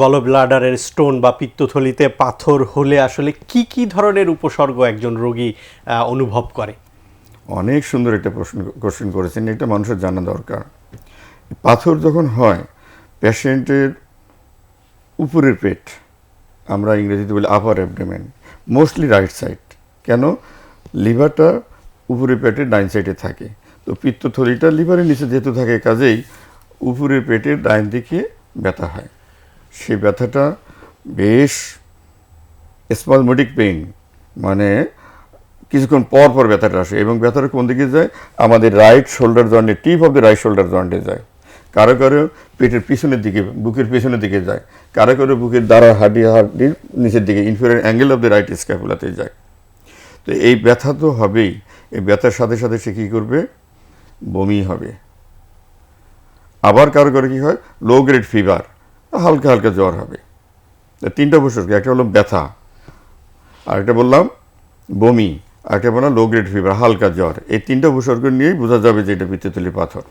গল ব্লাডারের stone বা পিত্তথলিতে পাথর হলে আসলে কি কি ধরনের উপসর্গ একজন রোগী অনুভব করে? অনেক সুন্দর একটা প্রশ্ন কোশ্চেন করেছেন। এটা মানুষের জানা দরকার। পাথর যখন হয় পেশেন্টের উপরের পেট, আমরা ইংরেজিতে বলি upper abdomen mostly right side কেন? লিভারটা উপরের পেটের ডাইন সাইডে থাকে। তো পিত্তথলিটা লিভারের নিচে যেহেতু থাকে, কাজেই উপরের পেটের ডাইন দিকে ব্যথা হয়। সেই ব্যথাটা বেশ স্পলমোটিক পেইন মানে কিছুক্ষণ পর পর ব্যথাটা আসে এবং ব্যথাটা কোন দিকে যায়? আমাদের রাইট শোল্ডার জয়েন্টে tip of the right shoulder জয়েন্টে যায়। কারও কারও পেটের পিছনের দিকে, বুকের পিছনের দিকে যায়। কারও কারও বুকের দ্বারা হাড্ডি হাড্ডির নিচের দিকে inferior angle of the right স্ক্যাপুলাতে যায়। তো এই ব্যথা তো হবেই। এই ব্যথার সাথে সাথে সে কী করবে? বমি হবে। আবার কারও কারও কী হয়? লো গ্রেড ফিভার হালকা হালকা জ্বর হবে। তিনটা উপসর্গ একটা হলো ব্যথা, আরেকটা বললাম বমি, আরেকটা বললাম লো গ্রেড ফিভার হালকা জ্বর। এই তিনটা উপসর্গ নিয়েই বোঝা যাবে যে এটা পিত্তথলি পাথর।